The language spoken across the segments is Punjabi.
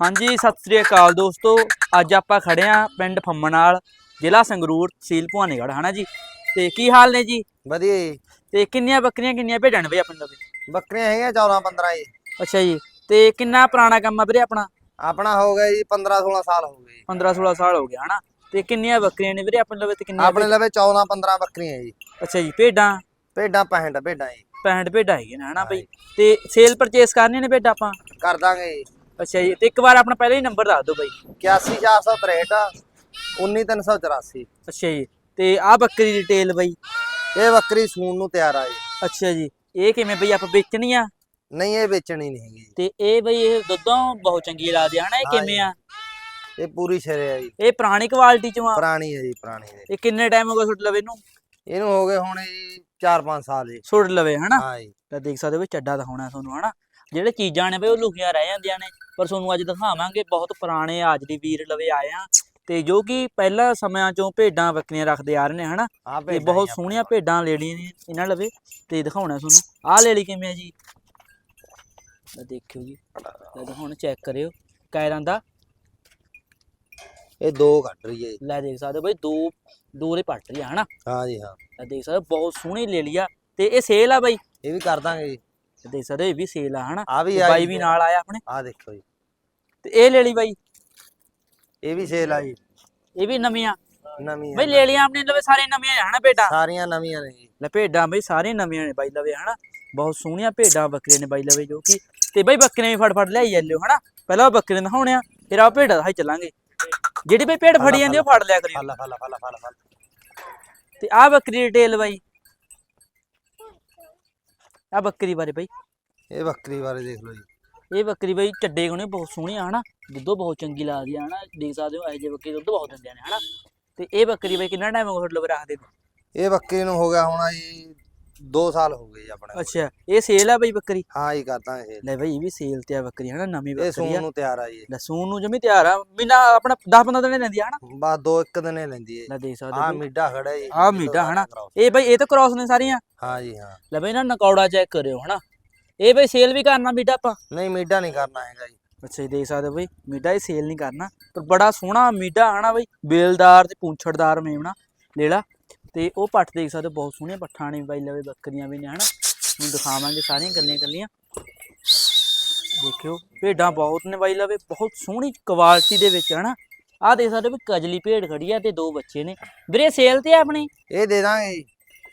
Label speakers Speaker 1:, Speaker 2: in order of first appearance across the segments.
Speaker 1: ਹਾਂਜੀ ਸਤਿ ਸ੍ਰੀ ਅਕਾਲ ਦੋਸਤੋ। ਅੱਜ ਆਪਾਂ ਖੜੇ ਆਂ ਪਿੰਡ ਫੰਮਣਾਲ ਜ਼ਿਲ੍ਹਾ ਸੰਗਰੂਰ ਤਹਿਸੀਲ ਭਵਾਨੀਗੜ੍ਹ ਹਨਾ ਜੀ? ਤੇ ਕੀ ਹਾਲ ਨੇ ਜੀ?
Speaker 2: ਵਧੀਆ ਜੀ।
Speaker 1: ਤੇ ਕਿੰਨੀਆਂ ਬੱਕਰੀਆਂ ਕਿੰਨੀਆਂ ਭੇਡਾਂ ਨੇ ਬਈ ਆਪਣੇ ਲਵੇ
Speaker 2: ਬੱਕਰੀਆਂ ਹੈਗੀਆਂ 14 15 ਜੀ।
Speaker 1: ਅੱਛਾ ਜੀ। ਤੇ ਕਿੰਨਾ ਪੁਰਾਣਾ ਕੰਮ ਆ ਵੀਰੇ ਆਪਣਾ?
Speaker 2: ਆਪਣਾ ਹੋ ਗਿਆ ਜੀ 15 16 ਸਾਲ ਹੋ ਗਏ ਜੀ।
Speaker 1: 15 16 ਸਾਲ ਹੋ ਗਿਆ ਹਨਾ? ਤੇ ਕਿੰਨੀਆਂ ਬੱਕਰੀਆਂ ਨੇ ਵੀਰੇ ਆਪਣੇ ਲਵੇ ਤੇ ਕਿੰਨੀਆਂ
Speaker 2: ਆਪਣੇ ਲਵੇ 14 15 ਬੱਕਰੀਆਂ ਜੀ।
Speaker 1: ਅੱਛਾ ਜੀ ਭੇਡਾਂ?
Speaker 2: ਭੇਡਾਂ 65 ਭੇਡਾਂ ਜੀ।
Speaker 1: 65 ਭੇਡਾਂ ਹੈਗੀਆਂ ਹਨਾ ਬਈ? ਤੇ ਸੇਲ ਪਰਚੇਸ ਕਰਨੀਆਂ ਨੇ ਭੇਡਾਂ ਆਪਾਂ?
Speaker 2: ਕਰ ਦਾਂਗੇ ਜੀ।
Speaker 1: ਅੱਛਾ ਜੀ ਤੇ ਇੱਕ ਵਾਰ ਆਪਣਾ ਪਹਿਲਾਂ ਹੀ ਨੰਬਰ ਦੱਸ ਦਿਓ ਬਈ।
Speaker 2: 81463 19384
Speaker 1: ਅੱਛਾ ਜੀ ਤੇ ਆ ਬੱਕਰੀ ਦੀ ਡਿਟੇਲ ਬਈ।
Speaker 2: ਇਹ ਬੱਕਰੀ ਸੂਣ ਨੂੰ ਤਿਆਰ ਆ ਜੀ।
Speaker 1: ਅੱਛਾ ਜੀ ਇਹ ਕਿਵੇਂ ਬਈ ਆਪਾਂ ਵੇਚਣੀ ਆ?
Speaker 2: ਨਹੀਂ ਇਹ ਵੇਚਣੀ ਨਹੀਂ ਹੈਗੀ। ਜੀ।
Speaker 1: ਤੇ ਇਹ ਬਈ ਇਹ ਦੁੱਧੋਂ ਬਹੁਤ ਚੰਗੀ ਲੱਗਦੀ ਆ ਹਨਾ? ਇਹ
Speaker 2: ਹਾਂ
Speaker 1: ਕਿਵੇਂ ਆ?
Speaker 2: ਇਹ ਪੂਰੀ ਸ਼ਰੇ ਆ ਜੀ।
Speaker 1: ਇਹ ਪੁਰਾਣੀ ਕੁਆਲਿਟੀ ਚੋਂ ਆ?
Speaker 2: ਪੁਰਾਣੀ ਹੈ ਜੀ ਪੁਰਾਣੀ ਹੈ
Speaker 1: ਇਹ ਕਿੰਨੇ ਟਾਈਮ ਹੋ ਗਿਆ ਸੁੱਟ ਲਵੇ ਇਹਨੂੰ?
Speaker 2: ਇਹਨੂੰ ਹੋ ਗਏ ਹੁਣ ਜੀ 4-5 ਸਾਲ ਜੀ।
Speaker 1: ਸੁੱਟ ਲਵੇ ਹਨਾ?
Speaker 2: ਹਾਂ ਜੀ।
Speaker 1: ਤਾਂ ਦੇਖ ਸਕਦੇ ਹੋ ਵੀ ਚੱਡਾ ਦਿਖਾਉਣਾ ਤੁਹਾਨੂੰ ਹਨਾ? ਜਿਹੜੇ ਚੀਜ਼ਾਂ ਨੇ ਬਈ ਉਹ ਲੁਕੀਆਂ ਰਹਿ ਜਾਂਦੀਆਂ ਨੇ। ਪਰ ਤੁਹਾਨੂੰ ਅੱਜ ਦਿਖਾਵਾਂਗੇ ਬਹੁਤ ਪੁਰਾਣੇ ਆਜੜੀ ਵੀਰ ਲਵੇ ਆਏ ਆ ਤੇ ਜੋ ਕਿ ਪਹਿਲਾਂ ਸਮਿਆਂ ਚੋਂ ਭੇਡਾਂ ਬੱਕਰੀਆਂ ਰੱਖਦੇ ਆ ਰਹੇ ਨੇ ਹਨਾ? ਤੇ ਬਹੁਤ ਸੋਹਣੀਆਂ ਭੇਡਾਂ ਲੈਣੀਆਂ ਨੇ ਇਹਨਾਂ ਲਵੇ ਤੇ ਦਿਖਾਉਣਾ ਤੁਹਾਨੂੰ। ਆਹ ਲੈ ਲਈ ਕਿਵੇਂ ਆ ਜੀ? ਦੇਖਿਓ ਜੀ। ਦਿਖਾਉਣ ਚੈੱਕ ਕਰਿਓ ਕਾਇਰਾਂ ਦਾ।
Speaker 2: ਇਹ ਦੋ ਕੱਢ ਰਹੀ ਹੈ।
Speaker 1: ਲੈ ਦੇਖ ਸਕਦੇ ਹੋ ਬਈ ਦੋ ਦੋ ਦੇ ਪੱਟ ਰਹੀ ਆ ਹਨਾ?
Speaker 2: ਹਾਂ ਜੀ ਹਾਂ।
Speaker 1: ਦੇਖ ਸਕਦੇ ਹੋ ਬਹੁਤ ਸੋਹਣੀ ਲੈ ਲਈ ਆ ਤੇ ਇਹ ਸੇਲ ਆ ਬਾਈ।
Speaker 2: ਇਹ ਵੀ ਕਰ ਦਾਂਗੇ ਜੀ।
Speaker 1: ਸਕਦੇ ਹੋ ਇਹ ਵੀ ਸੇਲ ਆ ਹਨਾ?
Speaker 2: ਆ ਵੀ
Speaker 1: ਤੇ ਬਾਈ ਵੀ ਨਾਲ ਆਇਆ ਆਪਣੇ?
Speaker 2: ਆ ਦੇਖੋ ਜੀ।
Speaker 1: ਤੇ ਇਹ ਲੈ ਲਈ ਬਾਈ?
Speaker 2: ਇਹ ਵੀ ਸੇਲ ਆ ਜੀ।
Speaker 1: ਇਹ ਵੀ ਨਵੀਆਂ?
Speaker 2: ਨਵੀਂ
Speaker 1: ਬਈ ਲੈ ਲਈਆਂ ਆਪਣੇ ਲਵੇ ਸਾਰੇ ਨਵੀਆਂ ਆ ਹਨਾ ਭੇਡਾਂ?
Speaker 2: ਸਾਰੀਆਂ ਨਵੀਆਂ ਨੇ ਜੀ।
Speaker 1: ਲੈ ਭੇਡਾਂ ਬਈ ਸਾਰੇ ਨਵੀਆਂ ਨੇ ਬਾਈ ਲਵੇ ਹਨਾ? ਬਹੁਤ ਸੋਹਣੀਆਂ ਭੇਡਾਂ ਬੱਕਰੀਆਂ ਨੇ ਬਾਈ ਲਵੇ ਜੋ ਕਿ। ਤੇ ਬਈ ਬੱਕਰੀਆਂ ਵੀ ਫੜ ਫੜ ਲਿਆਈ ਜਾਂਦੇ ਹੋ ਹਨਾ? ਪਹਿਲਾਂ ਉਹ ਬੱਕਰੀਆਂ ਦਿਖਾਉਣੇ ਆ ਫਿਰ ਆ ਭੇਡਾਂ ਦਿਖਾਈ ਚੱਲਾਂਗੇ। ਜਿਹੜੀ ਬਈ ਭੇਡ ਫੜੀ ਜਾਂਦੀ ਉਹ ਫੜ ਲਿਆ
Speaker 2: ਫਲ ਫਲ ਫਲ ਫਲ ਫਲ
Speaker 1: ਤੇ ਆ ਬੱਕਰੀ ਡਿਟੇਲ ਬਾਈ। ਆ ਬੱਕਰੀ ਬਾਰੇ ਬਾਈ।
Speaker 2: ਇਹ ਬੱਕਰੀ ਬਾਰੇ ਦੇਖ ਲਓ ਜੀ।
Speaker 1: ਇਹ ਬੱਕਰੀ ਬਈ ਚੱਡੇ ਕੋਨੇ ਬਹੁਤ ਸੋਹਣੀ ਆ ਹਨਾ? ਦੁੱਧੋ ਬਹੁਤ ਚੰਗੀ ਲੱਗਦੀ ਆ ਹਨਾ? ਦੇਖ ਸਕਦੇ ਹੋ ਇਹ ਜੇ ਬੱਕਰੀ ਦੁੱਧ ਬਹੁਤ ਦਿੰਦੇ ਨੇ ਹਨਾ? ਤੇ ਇਹ ਬੱਕਰੀ ਬਈ ਕਿੰਨਾ ਟਾਈਮ ਹੋ ਗਿਆ ਤੁਹਾਡੇ ਲਵੇ ਰੱਖਦੇ ਨੂੰ?
Speaker 2: ਇਹ ਬੱਕਰੀ ਨੂੰ ਹੋ ਗਿਆ ਹੁਣ ਜੀ 2 ਸਾਲ ਹੋ ਗਏ ਜੀ ਆਪਣੇ ਕੋਲ।
Speaker 1: ਅੱਛਾ ਇਹ ਸੇਲ ਆ ਬਈ ਬੱਕਰੀ?
Speaker 2: ਹਾਂ ਜੀ ਕਰਦਾ ਇਹ
Speaker 1: ਲੈ ਬਈ ਇਹ ਵੀ ਸੇਲ ਤੇ ਆ ਬੱਕਰੀ ਹਨਾ ਨਵੀਂ
Speaker 2: ਇਹ
Speaker 1: ਬੱਕਰੀ
Speaker 2: ਸੂਣ
Speaker 1: ਆ
Speaker 2: ਨੂੰ ਤਿਆਰ ਆ ਜੀ।
Speaker 1: ਲਸੂਨ ਨੂੰ ਜਮੀ ਤਿਆਰ ਆ। ਮਹੀਨਾ ਆਪਣਾ 10 15 ਦਿਨ ਲੈਂਦੀ ਆ ਹਨਾ?
Speaker 2: ਬਸ ਦੋ ਇੱਕ ਦਿਨੇ ਲੈਂਦੀ ਹੈ
Speaker 1: ਲੈ ਦੇਖ ਸਕਦੇ
Speaker 2: ਆ
Speaker 1: ਬਈ।
Speaker 2: ਮੀਡਾ ਖੜਾ ਜੀ।
Speaker 1: ਆਹ ਮੀਡਾ ਹਨਾ। ਇਹ ਬਈ ਇਹ ਤਾਂ ਕ੍ਰਾਸ ਨੇ ਸਾਰੀਆਂ।
Speaker 2: ਹਾਂ ਜੀ ਹਾਂ।
Speaker 1: ਲੈ ਬਈ ਨਾ ਨਕੌੜਾ ਚੈੱਕ ਕਰਿਓ ਹਨਾ? ਇਹ ਬਈ ਸੇਲ ਵੀ ਕਰਨਾ ਮੀਡਾ ਆਪਾਂ?
Speaker 2: ਨਹੀਂ ਮੀਡਾ ਨਹੀਂ ਕਰਨਾ ਹੈਗਾ ਜੀ।
Speaker 1: ਅੱਛਾ ਜੀ ਦੇਖ ਸਕਦੇ ਹੋ ਬਈ ਮੀਡਾ ਇਹ ਸੇਲ ਨਹੀਂ ਕਰਨਾ। ਪਰ ਬੜਾ ਸੋਹਣਾ ਮੀਡਾ ਹਨਾ ਬਈ? ਬੇਲਦਾਰ ਤੇ ਪੂੰਛੜਦਾਰ ਮੇਮਣਾ ਲੇਲਾ ਤੇ ਉਹ ਪੱਠ ਦੇਖ ਸਕਦੇ ਹੋ ਬਹੁਤ ਸੋਹਣੀਆਂ ਪੱਠਾਂ ਨੇ ਬਾਈ ਲਵੇ ਬੱਕਰੀਆਂ ਵੀ ਨੇ ਹਨਾ? ਹੁਣ ਦਿਖਾਵਾਂਗੇ ਸਾਰੀਆਂ ਗੱਲਾਂ ਗੱਲੀਆਂ ਦੇਖਿਓ ਭੇਡਾਂ ਬਹੁਤ ਨੇ ਬਾਈ ਲਵੇ ਬਹੁਤ ਸੋਹਣੀ ਕੁਆਲਿਟੀ ਦੇ ਵਿੱਚ ਹਨਾ? ਆਹ ਦੇਖ ਸਕਦੇ ਵੀ ਕਜਲੀ ਭੇਡ ਖੜੀ ਆ ਤੇ ਦੋ ਬੱਚੇ ਨੇ। ਵੀਰੇ ਸੇਲ ਤੇ ਆ ਆਪਣੀ?
Speaker 2: ਇਹ ਦੇ ਦਾਂਗੇ ਜੀ।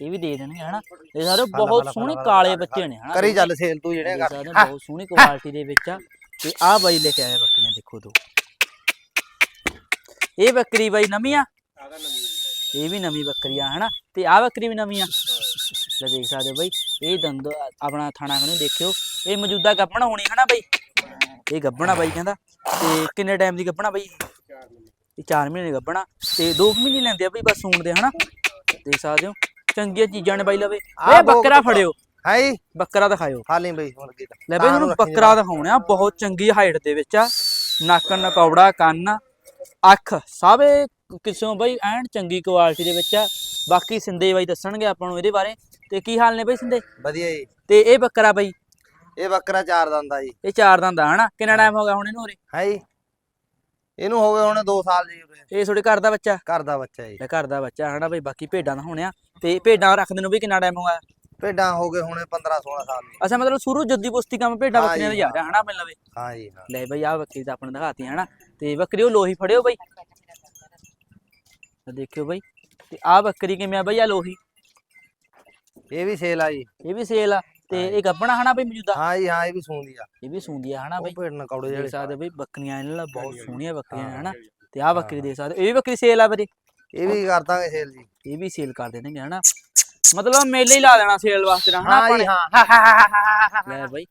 Speaker 1: ਇਹ ਵੀ ਦੇ ਦੇਣਗੇ ਹਨਾ? ਦੇਖ ਸਕਦੇ ਹੋ
Speaker 2: ਫਲ,
Speaker 1: ਬਹੁਤ ਸੋਹਣੇ ਕਾਲੇ ਬੱਚੇ ਨੇ ਹਨਾ?
Speaker 2: ਕਰੀ ਚੱਲ ਸੇਲ ਤੂੰ ਜਿਹੜੇ ਕਰ।
Speaker 1: ਹੋ ਬਹੁਤ ਸੋਹਣੀ ਕੁਆਲਿਟੀ ਦੇ ਵਿੱਚ ਆ। ਤੇ ਆਹ ਬਾਈ ਲੈ ਕੇ ਆਇਆ ਬੱਕਰੀਆਂ ਦੇਖੋ ਦੋ। ਇਹ ਬੱਕਰੀ ਬਾਈ ਨਵੀਂ ਆ? ਇਹ ਵੀ ਨਵੀਂ ਬੱਕਰੀ ਆ ਹਨਾ? ਤੇ ਆਹ ਬੱਕਰੀ ਵੀ ਨਵੀਂ ਆ। ਲੈ ਦੇਖ ਸਕਦੇ ਹੋ ਬਾਈ ਇਹ ਦੰਦ ਆਪਣਾ ਥਾਣਾ ਕਨੂੰ ਦੇਖਿਓ। ਇਹ ਮੌਜੂਦਾ ਗੱਭਣ ਹੋਣੀ ਹਨਾ ਬਾਈ? ਇਹ ਗੱਭਣਾ ਬਾਈ ਕਹਿੰਦਾ। ਤੇ ਕਿੰਨੇ ਟਾਈਮ ਦੀ ਗੱਭਣਾ ਬਾਈ? ਇਹ 4 ਮਹੀਨੇ ਗੱਭਣਾ। ਤੇ 2 ਮਹੀਨੇ ਲੈਂਦੇ ਆ ਬਾਈ ਬਸ ਸੂਣ ਦੇ ਹਨਾ? ਦੇਖ ਸਕਦੇ ਹੋ। ਚੰਗੀਆਂ ਚੀਜ਼ਾਂ ਨੇ ਬਾਈ ਲਵੇ। ਇਹ ਬੱਕਰਾ ਫੜਿਓ।
Speaker 2: ਹੈ? ਜੀ
Speaker 1: ਬੱਕਰਾ ਦਿਖਾਇਓ।
Speaker 2: ਹਾਲੀ ਬਈ ਹੁਣ
Speaker 1: ਲੈ ਬਈ ਤੁਹਾਨੂੰ ਬੱਕਰਾ ਦਿਖਾਉਣਾ ਬਹੁਤ ਚੰਗੀ ਹਾਈਟ ਦੇ ਵਿੱਚ ਆ। ਨੱਕ ਨਕੌੜਾ ਕੰਨ ਅੱਖ ਸਭ ਕਿਸੋਂ ਬਈ? ਐਨ ਚੰਗੀ ਕੁਆਲਿਟੀ ਦੇ ਵਿੱਚ ਆ। ਬਾਕੀ ਸਿੰਦੇ ਬਾਈ ਦੱਸਣਗੇ ਆਪਾਂ ਨੂੰ ਇਹਦੇ ਬਾਰੇ। ਤੇ ਕੀ ਹਾਲ ਨੇ ਬਈ ਸਿੰਦੇ?
Speaker 2: ਵਧੀਆ ਜੀ।
Speaker 1: ਤੇ ਇਹ ਬੱਕਰਾ ਬਈ?
Speaker 2: ਇਹ ਬੱਕਰਾ ਚਾਰ ਦੰਦਾ ਜੀ।
Speaker 1: ਇਹ ਚਾਰ ਦੰਦ ਆ ਹਨਾ? ਕਿੰਨਾ ਟਾਈਮ ਹੋ ਗਿਆ ਹੁਣ ਇਹਨੂੰ ਉਰੇ?
Speaker 2: ਹੈ ਜੀ। ਇਹਨੂੰ ਹੋ ਗਏ ਹੁਣ 2 ਸਾਲ ਜੀ।
Speaker 1: ਇਹ ਤੁਹਾਡੇ ਘਰ ਦਾ ਬੱਚਾ?
Speaker 2: ਘਰ ਦਾ ਬੱਚਾ ਜੀ।
Speaker 1: ਘਰ ਦਾ ਬੱਚਾ ਹਨਾ ਬਈ? ਬਾਕੀ ਭੇਡਾਂ ਦਾ ਹੋਣਿਆ। ਤੇ ਭੇਡਾਂ ਰੱਖਦੇ ਨੂੰ ਵੀ ਕਿੰਨਾ ਟਾਈਮ ਹੋ ਗਿਆ?
Speaker 2: ਭੇਡਾਂ ਹੋ ਗਏ ਹੁਣ 15 16 ਸਾਲ ਜੀ।
Speaker 1: ਅੱਛਾ ਮਤਲਬ ਸ਼ੁਰੂ ਜੱਦੀ ਪੁਸਤੀ ਕੰਮ ਭੇਡਾਂ ਬੱਕਰੀਆਂ ਦਾ ਰਿਹਾ ਹਨਾ ਮਿਲ ਲਵੇ
Speaker 2: ਹਾਂ ਜੀ
Speaker 1: ਲੈ ਬਈ ਆਹ ਬੱਕਰੀ ਤਾਂ ਆਪਣੇ ਦਿਖਾਤੀ ਹਨਾ? ਤੇ ਬੱਕਰੀ ਉਹ ਲੋਹੀ ਫੜਿਓ ਬਈ। ਦੇਖਿਓ ਬਈ। ਤੇ ਆਹ ਬੱਕਰੀ ਕਿਵੇਂ ਆ ਬਈ ਆ ਲੋਹੀ
Speaker 2: ਇਹ ਵੀ ਸੇਲ ਆ ਜੀ।
Speaker 1: ਇਹ ਵੀ ਸੇਲ ਆ ਤੇ ਇਹ ਗੱਬਣਾ ਹਨਾ ਬਈ ਮੌਜੂਦਾ?
Speaker 2: ਹਾਂ ਜੀ ਹਾਂ ਇਹ ਵੀ ਸੂੰਦੀ ਆ।
Speaker 1: ਇਹ ਵੀ ਸੂੰਦੀ ਆ ਹਨਾ
Speaker 2: ਉਹ
Speaker 1: ਬਈ।
Speaker 2: ਭੇਡ ਨਕੌੜੇ
Speaker 1: ਦੇਖ
Speaker 2: ਜਿਹੜੇ
Speaker 1: ਸਕਦੇ ਬਈ ਬੱਕਰੀਆਂ ਇਹਨਾਂ ਨਾਲ ਬਹੁਤ ਸੋਹਣੀਆਂ ਬੱਕਰੀਆਂ। ਹਨਾ। ਤੇ ਆਹ ਬੱਕਰੀ ਦੇਖ ਸਕਦੇ ਇਹ ਵੀ ਬੱਕਰੀ ਸੇਲ ਆ ਵੀਰੇ।
Speaker 2: ਇਹ ਵੀ ਕਰ ਦਾਂਗੇ ਸੇਲ ਜੀ।
Speaker 1: ਇਹ ਵੀ ਸੇਲ ਕਰ ਦੇਣਗੇ ਹਨਾ। ਮਤਲਬ ਮੇਲੇ ਹੀ ਲਾ ਦੇਣਾ ਸੇਲ ਵਾਸਤੇ ਹਨਾ
Speaker 2: ਹਾਂ
Speaker 1: ਆਪਾਂ
Speaker 2: ਜੀ
Speaker 1: ਨੇ?
Speaker 2: ਹਾਂ।
Speaker 1: ਲੈ ਬਈ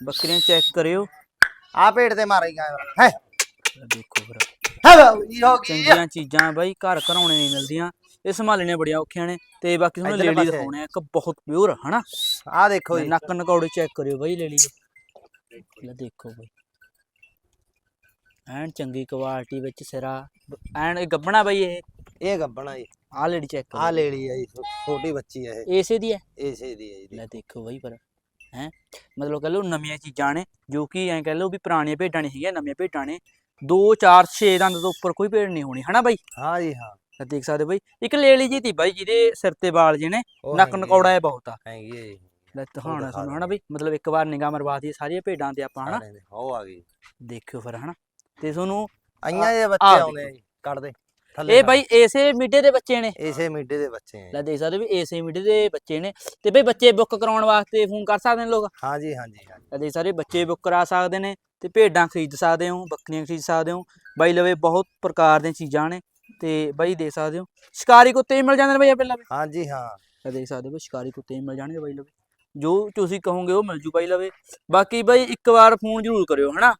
Speaker 1: ਬੱਕਰੀਆਂ ਚੈੱਕ ਕਰਿਓ।
Speaker 2: ਆ ਭੇਡ ਤੇ ਮਾਰੇ ਕੈਮਰਾ ਹੈ।
Speaker 1: ਦੇਖੋ ਫਿਰ
Speaker 2: ਹੋ ਗਈ
Speaker 1: ਚੰਗੀਆਂ ਚੀਜ਼ਾਂ ਬਾਈ ਘਰ ਘਰਾਉਣੇ ਨਹੀਂ ਮਿਲਦੀਆਂ। ਇਹ ਸੰਭਾਲਣੇ ਬੜੀਆਂ ਔਖੀਆਂ ਨੇ। ਤੇ ਬਾਕੀ ਤੁਹਾਨੂੰ
Speaker 2: ਇੱਧਰਲੇ
Speaker 1: ਲੇਡੀ
Speaker 2: ਪਾਸੇ।
Speaker 1: ਦਿਖਾਉਣੇ ਆ ਇੱਕ ਬਹੁਤ ਪਿਓਰ ਹਨਾ?
Speaker 2: ਆ ਦੇਖੋ ਜੀ।
Speaker 1: ਨੱਕ ਨਕੌੜੇ ਚੈੱਕ ਕਰਿਓ ਬਾਈ ਲੇਡੀ ਦੇ। ਲੈ ਦੇਖੋ ਬਾਈ। ਐਨ ਚੰਗੀ ਕੁਆਲਿਟੀ ਵਿੱਚ ਸਿਰਾ। ਐਨ ਇਹ ਗੱਬਣਾ ਬਾਈ ਇਹ।
Speaker 2: ਇਹ ਗੱਬਣਾ ਜੀ।
Speaker 1: ਆਹ ਲੇਡੀ ਚੈੱਕ
Speaker 2: ਆ
Speaker 1: ਕਰੋ
Speaker 2: ਲੈ ਲਈ ਆ ਜੀ ਛੋ- ਛੋਟੀ ਬੱਚੀ ਆ ਇਹ।
Speaker 1: ਏਸੇ ਦੀ ਹੈ?
Speaker 2: ਇਸੇ ਦੀ ਹੈ ਜੀ
Speaker 1: ਲੈ ਦੇਖੋ ਬਾਈ ਪਰ ਹੈ? ਮਤਲਬ ਕਹ ਲਓ ਨਵੀਆਂ ਚੀਜ਼ਾਂ ਨੇ ਜੋ ਕਿ ਐਂ ਕਹ ਲਓ ਵੀ ਪੁਰਾਣੀਆਂ ਭੇਡਾਂ ਨਹੀਂ ਹੈਗੀਆਂ ਨਵੀਆਂ ਭੇਡਾਂ ਨੇ। 2 4 6 ਦੰਦ ਤੋਂ ਉੱਪਰ ਕੋਈ ਭੇਡ ਨਹੀਂ ਹੋਣੀ ਹਨਾ ਬਾਈ?
Speaker 2: ਹਾਂ ਜੀ ਹਾਂ।
Speaker 1: ਤਾਂ ਦੇਖ ਸਕਦੇ ਹੋ ਬਾਈ ਇੱਕ ਲੇਲੀ ਜੀ ਤੀ ਬਾਈ ਜਿਹਦੇ ਸਿਰ ਤੇ ਵਾਲ ਜੇ ਨੇ ਨੱਕ ਨਕੌੜਾ ਇਹ ਬਹੁਤ ਆ।
Speaker 2: ਹੈਗੀ ਹੈ ਜੀ।
Speaker 1: ਲੈ ਤੁਹਾਨੂੰ
Speaker 2: ਦਿਓ।
Speaker 1: ਹਨਾ ਬਈ ਮਤਲਬ ਇੱਕ ਵਾਰ ਨਿਗਾਹ ਮਰਵਾ ਦਈਏ ਸਾਰੀਆਂ ਭੇਡਾਂ ਤੇ ਆਪਾਂ ਹਨਾ?
Speaker 2: ਦੇ। ਉਹ ਆ ਗਈ
Speaker 1: ਦੇਖਿਓ ਫਿਰ ਹਨਾ? ਤੇ ਤੁਹਾਨੂੰ
Speaker 2: ਆਈਆਂ ਇਹ
Speaker 1: ਆਹ
Speaker 2: ਬੱਚੇ। ਆਉਂਦੇ ਜੀ ਕੱਢਦੇ।
Speaker 1: ਇਹ। ਬਾਈ ਏਸੇ ਮਿੱਡੇ ਦੇ ਬੱਚੇ ਨੇ।
Speaker 2: ਇਸੇ ਮੀਡੇ ਦੇ ਬੱਚੇ ਆ।
Speaker 1: ਲੈ ਦੇਖ ਸਕਦੇ ਵੀ ਏਸੇ ਮਿੱਡੇ ਦੇ ਬੱਚੇ ਨੇ। ਤੇ ਬਈ ਬੱਚੇ ਬੁੱਕ ਕਰਾਉਣ ਵਾਸਤੇ ਫੋਨ ਕਰ ਸਕਦੇ ਨੇ ਲੋਕ?
Speaker 2: ਹਾਂ ਜੀ ਹਾਂ ਜੀ ਹਾਂ ਜੀ।
Speaker 1: ਲੈ ਦੇਖ ਸਕਦੇ ਬੱਚੇ ਬੁੱਕ ਕਰਾ ਸਕਦੇ ਨੇ ਤੇ ਭੇਡਾਂ ਖਰੀਦ ਸਕਦੇ ਹੋ ਬੱਕਰੀਆਂ ਖਰੀਦ ਸਕਦੇ ਹੋ। ਬਾਈ ਲਵੇ ਬਹੁਤ ਪ੍ਰਕਾਰ ਦੀਆਂ ਚੀਜ਼ਾਂ ਨੇ ਤੇ ਬਾਈ ਦੇਖ ਸਕਦੇ ਹੋ। ਸ਼ਿਕਾਰੀ ਕੁੱਤੇ ਵੀ ਮਿਲ ਜਾਂਦੇ ਨੇ ਬਾਈ ਪਹਿਲਾਂ ਵੀ
Speaker 2: ਹਾਂ ਜੀ ਹਾਂ।
Speaker 1: ਲੈ ਦੇਖ ਸਕਦੇ ਹੋ ਸ਼ਿਕਾਰੀ ਕੁੱਤੇ ਵੀ ਮਿਲ ਜਾਣਗੇ ਬਾਈ ਲਵੇ। ਜੋ ਤੁਸੀਂ ਕਹੋਗੇ ਉਹ ਮਿਲ ਜੂ ਬਾਈ ਲਵੇ। ਬਾਕੀ ਬਾਈ ਇੱਕ ਵਾਰ ਫੋਨ ਜ਼ਰੂਰ ਕਰਿਓ ਹਨਾ?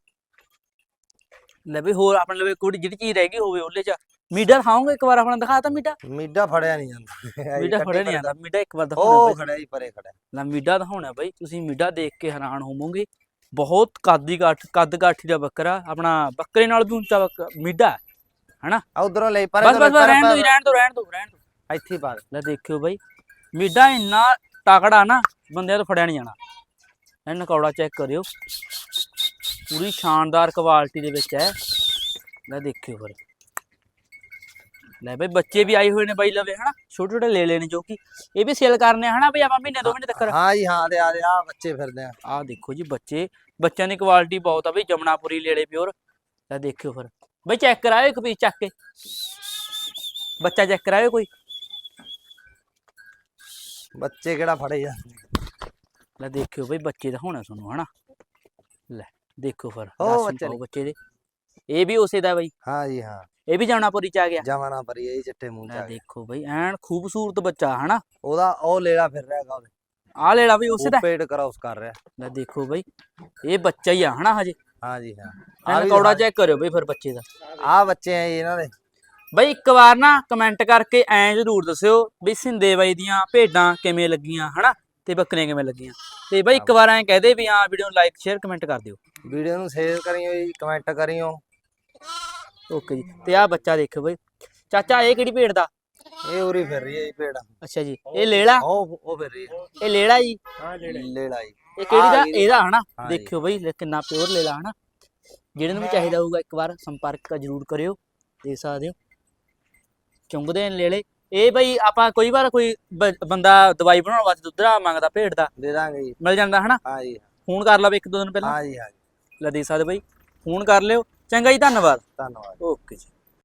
Speaker 1: ਲੈ ਵੀ ਹੋਰ ਆਪਣੇ ਲਵੇ ਕੋਈ ਜਿਹੜੀ ਚੀਜ਼ ਰਹਿ ਗਈ ਹੋਵੇ ਉਹਲੇ ਚ ਮੀਡਾ ਦਿਖਾਓਗੇ ਇੱਕ ਵਾਰ ਆਪਣਾ ਦਿਖਾਤਾ ਮੀਡਾ।
Speaker 2: ਮੀਡਾ ਫੜਿਆ ਨਹੀਂ ਜਾਂਦਾ।
Speaker 1: ਮੀਡਾ
Speaker 2: ਕੱਟੀ
Speaker 1: ਫੜਿਆ ਨਹੀਂ। ਜਾਂਦਾ। ਮੀਡਾ ਇੱਕ ਵਾਰ ਦਿਖਾਉਣਾ
Speaker 2: ਉਹ ਖੜਿਆ ਜੀ ਪਰੇ ਖੜਿਆ।
Speaker 1: ਨਾ ਮੀਡਾ ਦਿਖਾਉਣਾ ਬਾਈ। ਤੁਸੀਂ ਮੀਡਾ ਦੇਖ ਕੇ ਹੈਰਾਨ ਹੋਵੋਗੇ। ਬਹੁਤ ਕੱਦੀ ਕਾਠ ਕੱਦ ਕਾਠੀ ਦਾ ਬੱਕਰਾ ਆਪਣਾ ਬੱਕਰੇ ਨਾਲ ਵੀ ਉੱਚਾ ਮੀਡਾ ਹੈ।
Speaker 2: ਆ ਉਧਰੋਂ ਲੈ ਪਰੇ
Speaker 1: ਬਸ
Speaker 2: ਤੋਂ
Speaker 1: ਬਸ ਰਹਿਣ ਦੋ। ਰਹਿਣ ਦੋ ਰਹਿਣ ਦੋ ਰਹਿਣ ਦੋ।
Speaker 2: ਇੱਥੇ ਹੀ ਪਾ ਦੇ।
Speaker 1: ਲੈ ਦੇਖਿਓ ਬਾਈ। ਮੀਡਾ ਇੰਨਾ ਤਕੜਾ ਨਾ ਬੰਦਿਆਂ ਤੋਂ ਫੜਿਆ ਨਹੀਂ ਜਾਣਾ। ਇਹ ਨਕੌੜਾ ਚੈੱਕ ਕਰਿਓ। ਪੂਰੀ ਸ਼ਾਨਦਾਰ ਕੁਆਲਿਟੀ ਦੇ ਵਿੱਚ ਹੈ। ਲੈ ਦੇਖਿਓ ਫਿਰ। ਲੈ ਬਈ ਬੱਚੇ ਵੀ ਆਏ ਹੋਏ ਨੇ ਬਾਈ ਲਵੇ ਹਨਾ? ਛੋਟੇ ਛੋਟੇ ਲੈ ਲੈਣੇ ਜੋ ਕਿ ਇਹ ਵੀ ਸੇਲ ਕਰਨੇ ਆ ਹਨਾ ਬਈ ਆਪਾਂ ਮਹੀਨੇ ਦੋ ਮਹੀਨੇ ਤੱਕ?
Speaker 2: ਹਾਂ ਜੀ ਹਾਂ ਦੇ ਆ ਦੇ ਆ ਬੱਚੇ ਫਿਰਦੇ ਆ।
Speaker 1: ਆਹ ਦੇਖੋ ਜੀ ਬੱਚੇ ਬੱਚਿਆਂ ਦੀ ਕੁਆਲਿਟੀ ਬਹੁਤ ਆ ਬਈ ਜਮਨਾਪੁਰੀ ਲੇਲੇ ਪਿਓਰ ਲੈ ਦੇਖਿਓ ਫਿਰ। ਬਈ ਚੈੱਕ ਕਰਾਇਓ ਇੱਕ ਪੀਸ ਚੱਕ ਕੇ। ਬੱਚਾ ਚੈੱਕ ਕਰਾਇਓ ਕੋਈ।
Speaker 2: ਬੱਚੇ ਕਿਹੜਾ ਫੜੇ ਜਾਂਦੇ
Speaker 1: ਲੈ ਦੇਖਿਓ ਬਈ ਬੱਚੇ ਦਾ ਹੋਣਾ ਤੁਹਾਨੂੰ ਹਨਾ? ਲੈ ਦੇਖੋ ਫਿਰ
Speaker 2: ਉਹ। ਬੱਚੇ
Speaker 1: ਦੇ। ਇਹ ਵੀ ਉਸੇ ਦਾ ਬਈ।
Speaker 2: ਹਾਂ ਜੀ ਹਾਂ।
Speaker 1: ਇਹ ਵੀ ਜਮਨਾਪੁਰੀ ਚ ਆ ਗਿਆ।
Speaker 2: ਜਵਾਨਾ ਪਰੀ ਇਹ ਚਿੱਟੇ ਮੂੰਹ ਚ
Speaker 1: ਲੈ
Speaker 2: ਆ ਗਿਆ।
Speaker 1: ਦੇਖੋ ਬਈ ਐਨ ਖੂਬਸੂਰਤ ਬੱਚਾ ਹਨਾ?
Speaker 2: ਉਹਦਾ ਉਹ ਲੇਲਾ ਫਿਰ ਰਿਹਾ ਹੈਗਾ ਉਹਦੇ।
Speaker 1: ਆਹ ਲੈਲਾ ਵੀ ਉਸੇ ਦਾ।
Speaker 2: ਉਹ ਪੇਟ ਕਰਾਉਸ ਕਰ ਰਿਹਾ।
Speaker 1: ਲੈ ਦੇਖੋ ਬਈ ਇਹ ਬੱਚਾ ਹੀ ਆ ਹਨਾ ਹਜੇ?
Speaker 2: ਹਾਂ ਜੀ ਹਾਂ। ਆ
Speaker 1: ਐਨ
Speaker 2: ਵੀ
Speaker 1: ਕੌੜਾ
Speaker 2: ਦਿਖਾ-
Speaker 1: ਚੈੱਕ ਕਰਿਓ ਬਈ ਫਿਰ ਬੱਚੇ ਦਾ।
Speaker 2: ਆ ਬੱਚੇ ਆ ਜੀ ਇਹਨਾਂ ਦੇ।
Speaker 1: ਬਈ ਇੱਕ ਵਾਰ ਨਾ ਕਮੈਂਟ ਕਰਕੇ ਐਂ ਜ਼ਰੂਰ ਦੱਸਿਓ ਵੀ ਸਿੰਦੇ ਬਾਈ ਦੀਆਂ ਭੇਡਾਂ ਕਿਵੇਂ ਲੱਗੀਆਂ ਹਨਾ? ਤੇ ਬੱਕਰੀਆਂ ਕਿਵੇਂ ਲੱਗੀਆਂ? ਤੇ ਬਈ ਇੱਕ ਵਾਰ ਐਂ ਕਹਦੇ ਵੀ ਹਾਂ ਵੀਡੀਓ ਨੂੰ ਲਾਈਕ ਸ਼ੇਅਰ ਕਮੈਂਟ ਕਰ ਦਿਓ।
Speaker 2: ਵੀਡੀਓ ਨੂੰ ਸ਼ੇਅਰ ਕਰਿਓ ਜੀ ਕਮੈਂਟ ਕਰਿਓ।
Speaker 1: ਓਕੇ ਜੀ ਤੇ ਆਹ ਬੱਚਾ ਦੇਖਿਓ ਬਈ। ਚਾਚਾ ਇਹ ਕਿਹੜੀ ਭੇਡ ਦਾ?
Speaker 2: ਇਹ ਉਰੀ ਫਿਰ ਰਹੀ ਹੈ ਜੀ ਪੇੜ
Speaker 1: ਅੱਛਾ ਜੀ ਇਹ ਲੇਲਾ?
Speaker 2: ਉਹ ਉਹ ਫਿਰ ਰਹੀ ਹੈ।
Speaker 1: ਇਹ ਲੇਲਾ ਜੀ?
Speaker 2: ਲੇਲਾ ਜੀ।
Speaker 1: ਇਹ ਕਿਹੜੀ ਦਾ?
Speaker 2: ਇਹਦੀ-
Speaker 1: ਹਨਾ?
Speaker 2: ਹਾਂ।
Speaker 1: ਦੇਖਿਓ ਬਈ ਕਿੰਨਾ ਪਿਓਰ ਲੇਲਾ ਹਨਾ? ਜਿਹੜੇ ਨੂੰ ਵੀ ਚਾਹੀਦਾ ਹੋਊਗਾ ਇੱਕ ਵਾਰ ਸੰਪਰਕ ਜ਼ਰੂਰ ਕਰਿਓ ਦੇਖ ਸਕਦੇ ਹੋ। ਚੁੰਗਦੇ ਨੇ ਲੇਲੇ। ਇਹ ਬਈ ਆਪਾਂ ਕੋਈ ਵਾਰ ਕੋਈ ਬੰਦਾ ਦਵਾਈ ਬਣਾਉਣ ਵਾਸਤੇ ਦੁੱਧਰਾ ਮੰਗਦਾ ਭੇਡ ਦਾ
Speaker 2: ਦੇ ਦਾਂਗੇ ਜੀ।
Speaker 1: ਮਿਲ ਜਾਂਦਾ ਹਨਾ?
Speaker 2: ਹਾਂ ਜੀ।
Speaker 1: ਫੋਨ ਕਰ ਲਵੇ ਇੱਕ ਦੋ ਦਿਨ ਪਹਿਲਾਂ।
Speaker 2: ਹਾਂ ਜੀ ਹਾਂ ਜੀ।
Speaker 1: ਲੈ ਦੇ ਸਕਦੇ ਬਈ। ਫੋਨ ਕਰ ਲਿਓ। ਚੰਗਾ ਜੀ ਧੰਨਵਾਦ।
Speaker 2: ਧੰਨਵਾਦ
Speaker 1: ਓਕੇ ਜੀ।